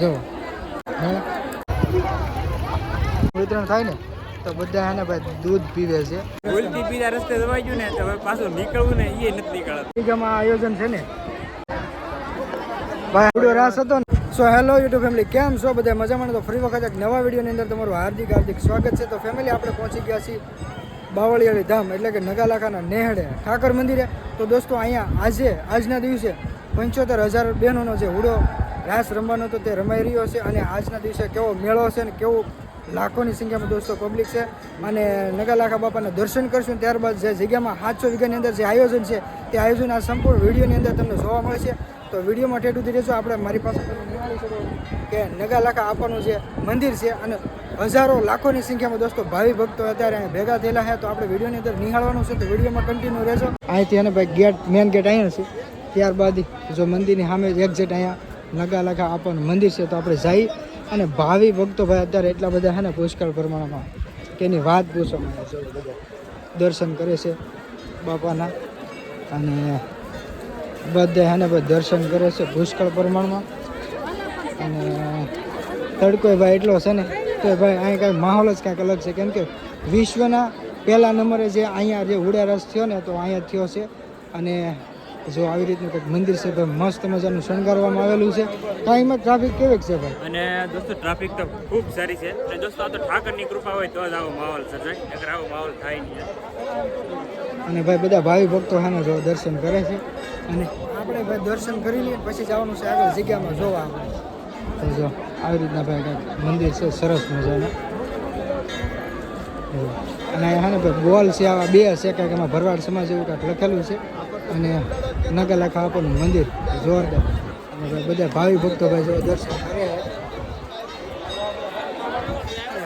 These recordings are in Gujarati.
જો વિતરણ થાય ને તો બધા એને ભાઈ દૂધ પીવે છે. ભૂલથી બીજા રસ્તે દવાઈ ગયું ને તો હવે પાછું નીકળવું ને એ નથી નીકળતું. બીજામાં આયોજન છે ને? ભાઈ વીડિયો રાસ હતો ને? સો હેલો યુટ્યુબ ફેમિલી કેમ છો બધા? મજામાં તો ફરી વખત એક નવા વિડીયોની અંદર તમારું હાર્દિક હાર્દિક સ્વાગત છે. તો ફેમિલી આપણે પહોંચી ગયા છીએ બાવળિયાળી ધામ એટલે કે નગાલાખાના નેહડે ઠાકર મંદિરે. તો દોસ્તો અહીંયા આજે આજના દિવસે પંચોતેર હજાર બહેનોનો જે હુડો રાસ રમવાનો હતો તે રમાઈ રહ્યો છે અને આજના દિવસે કેવો મેળો છે ને કેવું લાખોની સંખ્યામાં દોસ્તો પબ્લિક છે. અને નગાલાખા બાપાના દર્શન કરશું ત્યારબાદ જે જગ્યામાં સાતસો વીઘાની અંદર જે આયોજન છે તે આયોજન આ સંપૂર્ણ વિડીયોની અંદર તમને જોવા મળશે તો વિડીયોમાં ઠેઠુંથી રહેજો. આપણે મારી પાસે તમે નિહાળી શકો કે નગાલાખા આપવાનું જે મંદિર છે અને હજારો લાખોની સંખ્યામાં દોસ્તો ભાવિ ભક્તો અત્યારે અહીંયા ભેગા થયેલા છે. તો આપણે વિડીયોની અંદર નિહાળવાનું છે. તો વિડીયોમાં કન્ટિન્યુ રહેશો અહીંથી અને ભાઈ ગેટ મેન ગેટ અહીંયા છે. ત્યારબાદ જો મંદિરની સામે એક્ઝેટ અહીંયા નગાલાખા આપણને મંદિર છે તો આપણે જઈ અને ભાવિ ભક્તો ભાઈ અત્યારે એટલા બધા છે ને પુષ્કળ પ્રમાણમાં એની વાત પૂછો આવે છે દર્શન કરે છે બાપાના અને બધા એને ભાઈ દર્શન કરે છે પુષ્કળ પ્રમાણમાં. અને તડકો ભાઈ એટલો છે ને તો ભાઈ અહીં કાંઈ માહોલ જ કાંઈક અલગ છે. કેમ કે વિશ્વના પહેલા નંબરે જે અહીંયા જે ઉડારસ થયો ને તો અહીંયા થયો છે. અને જો આવી રીતનું કંઈક મંદિર છે ભાઈ મસ્ત મજાનું શણગારવામાં આવેલું છે. કાંઈમાં ટ્રાફિક કેવીક છે ભાઈ? અને દોસ્તો ટ્રાફિક તો ખૂબ સારી છે. અને દોસ્તો આ તો ઠાકરની કૃપા હોય તો જ આવો માહોલ સર્જાય નકર આવો માહોલ થાય નહીં. અને ભાઈ બધા ભાવિ ભક્તો હાને જો દર્શન કરે છે. અને આપણે ભાઈ દર્શન કરી લઈએ પછી જવાનું છે આગળ જગ્યામાં જોવા તો જો આવી રીતના ભાઈ કંઈક મંદિર છે સરસ મજાનું. અને હા ને ભાઈ ગોલ છે આવા બે છે કંઈક એમાં ભરવાડ સમાજ એવું કંઈક લખેલું છે. અને નગરલાખા આપણનું મંદિર, જોરદાર. અને બધા ભાવિ ભક્તો ભાઈ જો દર્શન કરે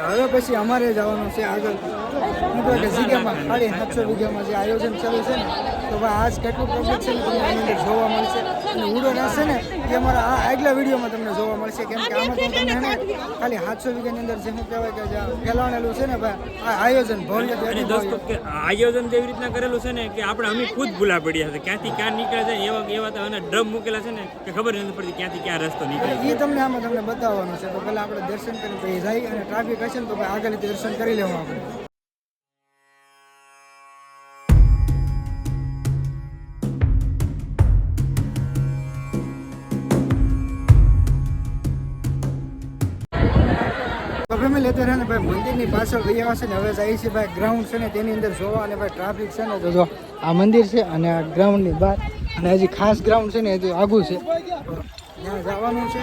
હવે પછી અમારે જવાનું છે આગળ. કહે કે જગ્યામાં ખાલી સાતસો વીઘામાં જે આયોજન ચાલુ છે ને તો ભાઈ આજ કેટલું પબ્લિક છે ને તમને આની અંદર જોવા મળશે. અને ઉડો નાશે ને એ અમારા આ આગલા વિડીયોમાં તમને જોવા મળશે. કેમ કે આમાં તો તમને હે ને ખાલી સાતસો વીઘાની અંદર જે શું કહેવાય કે જે ફેલાણેલું છે ને ભાઈ આ આયોજન ભવ્ય કે આયોજન જેવી રીતના કરેલું છે ને કે આપણે અમે ખુદ ભૂલા પડ્યા છે. ક્યાંથી ક્યાં નીકળે છે એવા એવા તો અને ડ્રમ મૂકેલા છે ને કે ખબર નથી પડતી ક્યાંથી ક્યાં રસ્તો નીકળે એ તમને આમાં તમને બતાવવાનું છે. તો પહેલાં આપણે દર્શન કરીને જઈ અને ટ્રાફિક હશે ને તો ભાઈ આગળ દર્શન કરી લેવું આપણે. અત્યારે ને ભાઈ મંદિરની પાછળ ગયા છે ને, હવે જાય છે ભાઈ ગ્રાઉન્ડ છે ને, તેની અંદર જોવા અને ભાઈ ટ્રાફિક છે ને, તો જો આ મંદિર છે અને આ ગ્રાઉન્ડની બહાર. અને હજી ખાસ ગ્રાઉન્ડ છે ને હજી આગું છે. ત્યાં જવાનું છે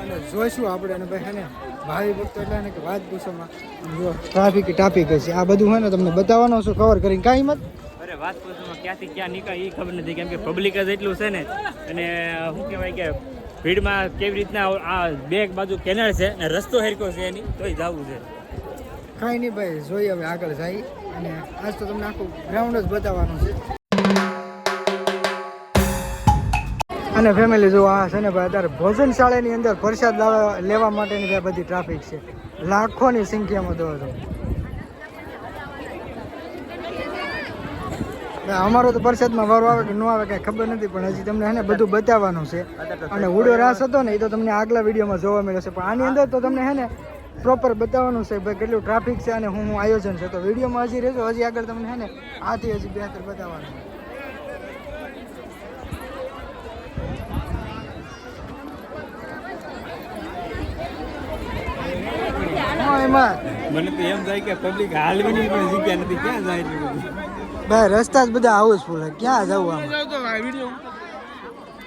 અને જોઈશું આપણે અને ભાઈ છે ને, ભાવિ ભક્તો એટલે એને કે વાત પૂછોમાં જો ટ્રાફિક ટ્રાફિક છે. આ બધું હોય ને, તમને બતાવવાનો છું કવર કરીને કાંઈ મત. અરે વાત પૂછવામાં ક્યાંથી ક્યાં નીકળે એ ખબર નથી, કેમ કે પબ્લિક જ એટલું છે ને. અને શું કહેવાય કે ભીડમાં કેવી રીતના આ બે બાજુ કેનાલ છે અને રસ્તો હેરકો છે એની, તોય જવું છે. કાંઈ નહીં ભાઈ, જોઈએ હવે આગળ જાય. અને આજ તો તમને આખું ગ્રાઉન્ડ જ બતાવવાનું છે. અને ફેમિલી જો આ છે ને ભાઈ, અત્યારે ભોજનશાળાની અંદર પ્રસાદ લેવા માટેની બધી ટ્રાફિક છે. લાખોની સંખ્યામાં દો છો ભાઈ, અમારો તો પરસાદમાં વારો આવે કે ન આવે કાંઈ ખબર નથી પણ હજી તમને હે ને બધું બતાવવાનું છે. અને ઉડો રાસ હતો ને એ તો તમને આગલા વિડીયોમાં જોવા મળે છે. પણ આની અંદર તો તમને હે ને પ્રોપર બતાવવાનું છે ભાઈ કેટલું ટ્રાફિક છે અને હું હું આયોજન છે. તો વિડીયોમાં હજી રહેજો હજી આગળ તમને હે ને આથી હજી બહેતર બતાવવાનું હા, એમાં. મને તો એમ થાય કે પબ્લિક હાલવાની પણ જગ્યા નથી. ક્યાં જાય ભાઈ રસ્તા જ બધા આવું જ ફૂલ. છે. ક્યાં જવું આમ?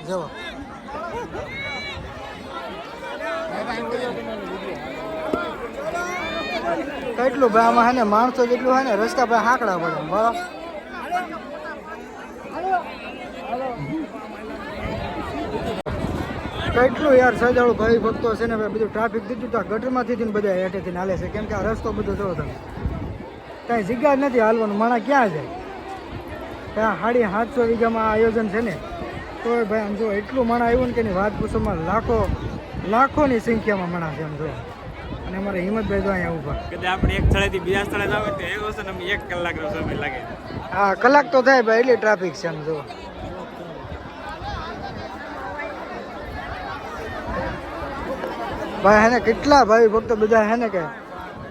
જવો કેટલું ભાઈ આમાં હે ને માણસો જેટલું હોય ને રસ્તા ભાઈ હાકડા પડે બરાબર? કેટલું યાર સજાળું ભાઈ ભક્તો છે ને ભાઈ બધું ટ્રાફિક દીધું તો ગટરમાંથી થી ને બધા હેઠેથી હાલે છે. કેમ કે આ રસ્તો બધો જોવો તમે. કાંઈ જગ્યા જ નથી હાલવાનું. માણા ક્યાં જાય? ત્યાં સાડી સાતસો વીઘામાં આયોજન છે ને તોય ભાઈ આમ જો એટલું મણા આવ્યું ને કે એની વાત પૂછોમાં લાખો લાખોની સંખ્યામાં મણા છે આમ જો. અને અમારે હિંમતભાઈ તો અહીંયા ઊભા. કદાચ આપણે એક સ્થળેથી બીજા સ્થળે જાવ તો એક વસ્તુ અમે એક કલાકનો સમય લાગે. હા કલાક તો થાય ભાઈ એટલી ટ્રાફિક છે આમ જો. ભાઈ હે ને કેટલા ભાઈ ભક્તો બધા હે ને કે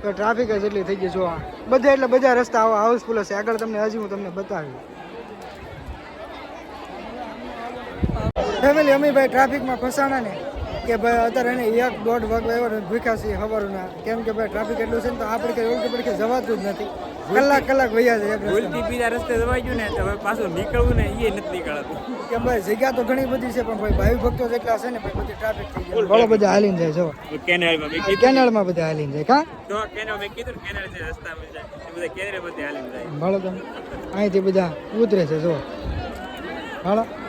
તો ટ્રાફિક જ એટલી થઈ ગઈ જો. બધા એટલે બધા રસ્તા આવો હાઉસફુલ હશે આગળ તમને હજી હું તમને બતાવી ફેમિલી અમે ભાઈ ટ્રાફિકમાં ફસાણા ને કે ભાઈ અત્યારે એને એક દોઢ વાગ આવ્યો ભૂખ્યા છીએ ખબરના કેમ કે ભાઈ ટ્રાફિક એટલું છે ને તો આપણે કઈ ઓળખી પડખે જવાતું જ નથી. કલાક કલાક વૈયા છે ભૂલથી બીજા રસ્તે જવાઈ ગયું ને તો હવે પાછું નીકળવું ને એ નથી નીકળતું. કે ભાઈ જગ્યા તો ઘણી બધી છે પણ ભાઈ ભાઈ ભક્તો જેટલા છે ને ભાઈ બધી ટ્રાફિક થઈ ગઈ બળો બધા હાલીને જાય જો કેનેલમાં કેનાલમાં બધા હાલીને જાય કા? તો કેનેલ મેં કીધું કેનેલ છે રસ્તામાં જાય બધા કેનેલ બધે હાલીને જાય. ભાળો તમે અહીંથી બધા ઉતરે છે જો ભાળો હવે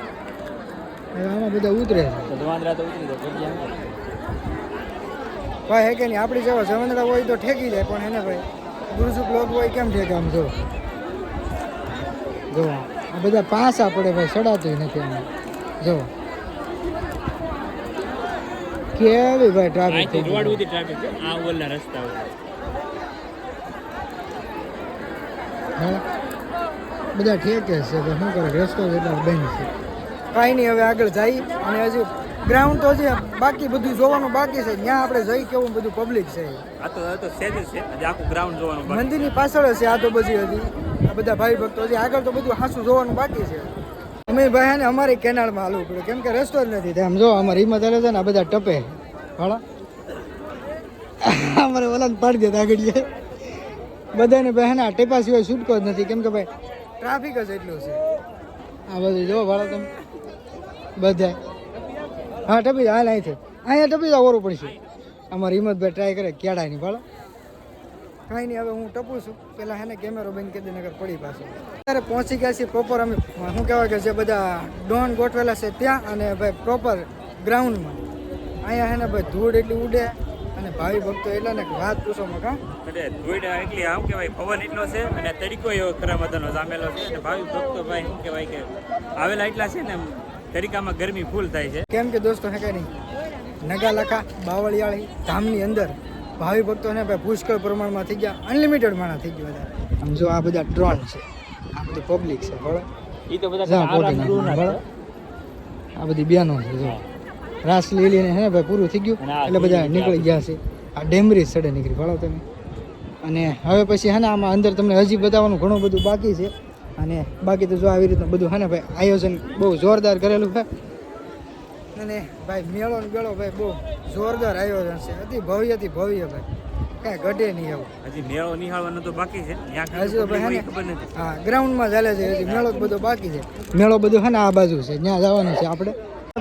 આમાં બધા ઉતરે છે. તો ઉતરી જાય ભાઈ હે કે નહીં? આપણી જેવા જવાંદરા હોય તો ઠેકી જાય પણ એને ભાઈ ગુરુસુખ લોક હોય કેમ ઠેકે આમ જો? જો આ બધા પાસા પડે ભાઈ સડાતું નથી આમ. જો. કેવી ભાઈ ટ્રાફિક રોડ ટ્રાફિક છે. આ ઓલા રસ્તા બધા ઠેકે છે તો શું કરે? રસ્તો એટલા બંધ છે. કાંઈ નહીં હવે આગળ જઈ અને હજી ગ્રાઉન્ડ તો હજી બાકી બધું જોવાનું બાકી છે. ત્યાં આપણે જઈ કેવું બધું પબ્લિક છે. આ તો આ તો સેજ છે. આખું ગ્રાઉન્ડ જોવાનું મંદિરની પાછળ છે આ તો બધી હજી. આ બધા ભાઈ ભક્તો હજી આગળ તો બધું હાસું જોવાનું બાકી છે. અમે ભાઈ ને અમારી કેનાલમાં હાલવું પડે. કેમ કે રસ્તો જ નથી આમ જો અમારી હિંમત હાલે છે ને આ બધા ટપે. હાલો. અમારે ઓલા પાડી દેતા આગળ બધાને બહેન આ ટેપા સિવાય છૂટકો જ નથી. કેમ કે ભાઈ ટ્રાફિક જ એટલું છે. આ બધું જો ભાડા તમે. બધા હા, ટપી હાલ છે અહીંયા ટપી જાવ ઓરું પડશે. અમારી હિંમતભાઈ ટ્રાય કરે કેળાની ભાડો કાંઈ નહીં, હવે હું ટપું છું. પેલા હેને કેમેરો બંધ કરી નગર પડી પાછો. અત્યારે પહોંચી ગયા છીએ પ્રોપર અમે, શું કહેવાય કે જે બધા ડોન ગોઠવેલા છે ત્યાં અને ભાઈ પ્રોપર ગ્રાઉન્ડમાં અહીંયા હેને ભાઈ ધૂળ એટલી ઉડે અને ભાવિ ભક્તો એટલા ને વાત પૂછો મકા એટલે ધૂળ એટલી, આમ કહેવાય, પવન એટલો છે અને તરીકો એવો ખરા મતનો જામેલો છે. અને ભાવિ ભક્તો ભાઈ, શું કહેવાય કે, આવેલા એટલા છે ને તરીકામાં ગરમી ફૂલ થાય છે. કેમ કે દોસ્તો હે કે નહીં? નગાલખા બાવળિયાળી ધામની અંદર ભાવિ ભક્તોને ભાઈ પુષ્કળ પ્રમાણમાં થઈ ગયા અનલિમિટેડ માણા થઈ ગયા બધા. આમ જો આ બધા ડ્રોન છે. આ બધું પબ્લિક છે બરાબર એ તો આ બધી બહેનો છે જો. રાસ લીલીને હે ને ભાઈ પૂરું થઈ ગયું એટલે બધા નીકળી ગયા છે. આ ડેમરી સડે નીકળી ભણો તમે. અને હવે પછી હે ને આમાં અંદર તમને હજી બતાવવાનું ઘણું બધું બાકી છે. અને બાકી તો જો આવી રીતનું બધું હા ને ભાઈ આયોજન બહુ જોરદાર કરેલું છે. અને ભાઈ મેળો ને મેળો ભાઈ બહુ જોરદાર આયોજન છે. અતિ ભવ્યથી ભવ્ય ભાઈ. કાંઈ ઘટે નહીં એવું. હજી મેળો નિહાળવાનો તો બાકી છે. હજી તો ભાઈ હા ગ્રાઉન્ડમાં ચાલે છે. હજી મેળો બધો બાકી છે. મેળો બધો હે ને આ બાજુ છે. ત્યાં જવાનું છે આપણે.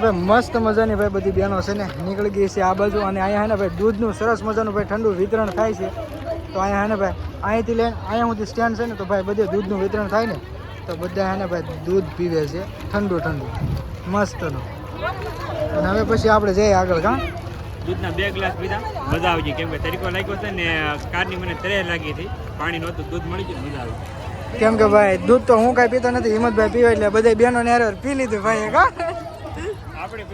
ભાઈ મસ્ત મજાની ભાઈ બધી બહેનો છે ને નીકળી ગઈ છે આ બાજુ. અને અહીંયા હે ને ભાઈ દૂધનું સરસ મજાનું ભાઈ ઠંડુ વિતરણ થાય છે. તો અહીંયા હે ને ભાઈ અહીંથી લઈને અહીંયા સુધી સ્ટેન્ડ છે ને તો ભાઈ બધે દૂધનું વિતરણ થાય ને તો બધા હે ને ભાઈ દૂધ પીવે છે ઠંડુ ઠંડુ મસ્તનું. અને હવે પછી આપણે જઈએ આગળ કાં? દૂધના બે ગ્લાસ પીધા. મજા આવી ગઈ. કેમ કે તરીકો લાગ્યો છે ને કારની મને તરે લાગી હતી. પાણી નહોતું દૂધ મળી ગયું મજા આવી કેમ કે ભાઈ દૂધ તો હું કાંઈ પીતો નથી હિંમતભાઈ પીવે એટલે બધા બહેનો ને પી લીધું ભાઈ કા? આપણે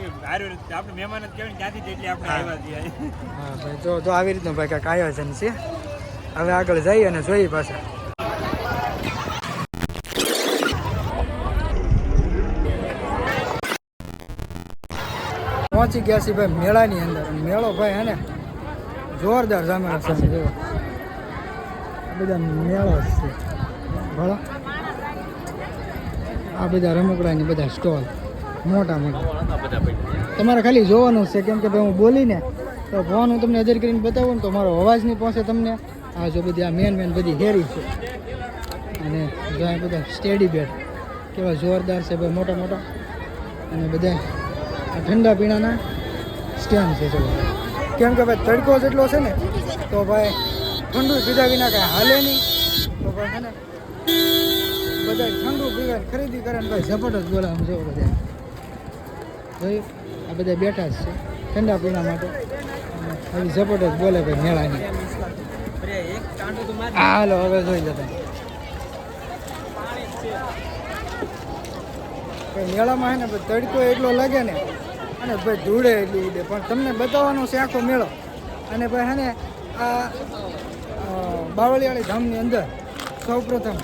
આપણે મહેમાન જ કહેવાય ત્યાંથી જ એટલે આપણે આવ્યા છીએ. હા ભાઈ જો જો આવી રીતનું ભાઈ કાંઈક આવ્યા છે. હવે આગળ જઈએ અને જોઈએ પાછા. પહોંચી ગયા છીએ ભાઈ મેળાની અંદર. મેળો ભાઈ હે ને જોરદાર જામે છે. જો આ બધા મેળો છે. ભલો. આ બધા રમકડાની બધા સ્ટોલ. મોટા મોટા. તમારે ખાલી જોવાનું છે. કેમ કે ભાઈ હું બોલીને, તો ફોન તમને હાજર કરીને બતાવું ને તો મારો અવાજ નહીં પહોંચે તમને. આ જો બધી આ મેન મેન બધી હેરી છે. અને જો બધા સ્ટેડી બેડ કેવા જોરદાર છે ભાઈ, મોટા મોટા. અને બધા ઠંડા પીણાના સ્ટેન્ડ છે ચલો કેમ કે ભાઈ, તડકો જેટલો છે ને, તો ભાઈ ઠંડુ પીધા વિના કાંઈ હાલે નહીં. તો ભાઈ છે ને બધા ઠંડુ પીવા ખરીદી કરે ને ભાઈ ઝપટ જ બોલે આમ જો બધા. જોયું? આ બધા બેઠા જ છે, ઠંડા પીણા માટે. આવી ઝપટ જ બોલે ભાઈ મેળાની. હાલો હવે જોઈ લો મેળામાં હે ને તડકો એટલો લાગે ને અને ભાઈ ધૂળે એટલી ઉડે. પણ તમને બતાવવાનો છે આખો મેળો. અને ભાઈ હે ને આ અ, બાવળિયાળી ધામની અંદર સૌપ્રથમ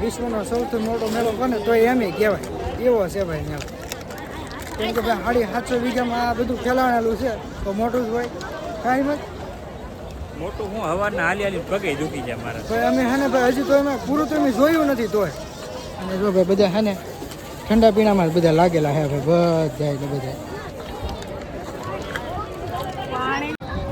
વિશ્વનો સૌથી મોટો મેળો કોને તો એમ કહેવાય. એવો છે ભાઈ મેળો. કેમ કે ભાઈ સાડી સાતસો વીઘામાં આ બધું ફેલાણેલું છે. તો મોટું જ હોય. કાંઈ મત મોટું હું હવારના હાલી હાલી પગે દુખી જાય મારા ભાઈ અમે હે ને ભાઈ હજી તો અમે પૂરું તો અમે જોયું નથી તોય. અને જો ભાઈ બધા હે ને ઠંડા પીણામાં બધા લાગેલા હે ભાઈ બધા એટલે બધા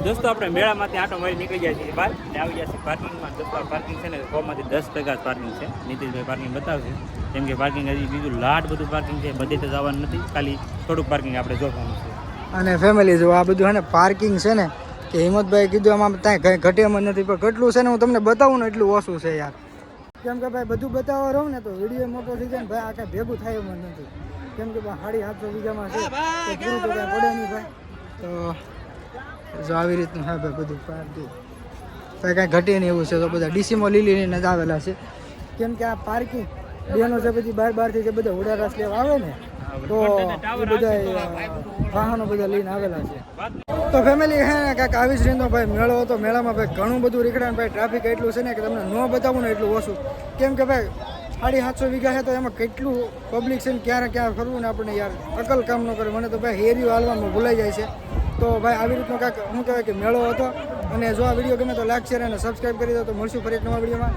દોસ્તો આપણે મેળામાંથી આટો મારી નીકળી જાય છે બહાર. ને આવી જશે છે પાર્કિંગમાં. દોસ્તો પાર્કિંગ છે ને કોમાંથી દસ ટકા પાર્કિંગ છે. નીતિશભાઈ પાર્કિંગ બતાવશે. કેમ કે પાર્કિંગ હજી બીજું લાટ બધું પાર્કિંગ છે. બધે તો જવાનું નથી. ખાલી થોડુંક પાર્કિંગ આપણે જોવાનું છે. અને ફેમિલી જો આ બધું હે ને પાર્કિંગ છે ને કે હિંમતભાઈ કીધું એમાં ત્યાં કંઈ ઘટે એમ નથી, પણ કેટલું છે ને હું તમને બતાવું ને એટલું ઓછું છે યાર. કેમ કે ભાઈ બધું બતાવવા રહું ને તો વીડિયો મોટો થઈ જાય ને ભાઈ આ કાંઈ ભેગું થાય એમ નથી. કેમ કે ભાઈ સાડી સાતસો વીઘામાં છે, તો પૂરું તો કાંઈ પડે નહીં ભાઈ. તો જો આવી રીતનું હા ભાઈ બધું પાર્કિંગ ભાઈ કાંઈ ઘટે નહીં એવું છે, તો બધા ડીસીમાં લીલી લઈને જ આવેલા છે. કેમ કે આ પાર્કિંગ, બેનો છે પછી બાર બારથી જે બધા ઉડારાસ લેવા આવે ને તો એ બધા વાહનો બધા લઈને આવેલા છે. તો ફેમિલી હે ને કાંઈક આવી જ રીતનો ભાઈ મેળો હતો. મેળામાં ભાઈ ઘણું બધું રીખડાણ ભાઈ ટ્રાફિક એટલું છે ને કે તમને ન બતાવું ને એટલું ઓછું. કેમ કે ભાઈ સાડી સાતસો વીઘા છે તો એમાં કેટલું પબ્લિક છે ને ક્યારે ક્યાં ફરવું ને આપણને યાર અકલ કામ ન કરે. મને તો ભાઈ હેરિયું હાલવામાં ભૂલાઈ જાય છે. તો ભાઈ આવી રીતનો કાંઈક શું કહેવાય કે મેળો હતો. અને જો આ વીડિયો ગમે તો લાઈક શેર અને સબસ્ક્રાઈબ કરી દો તો મળશું ફરી એક નવા વિડીયોમાં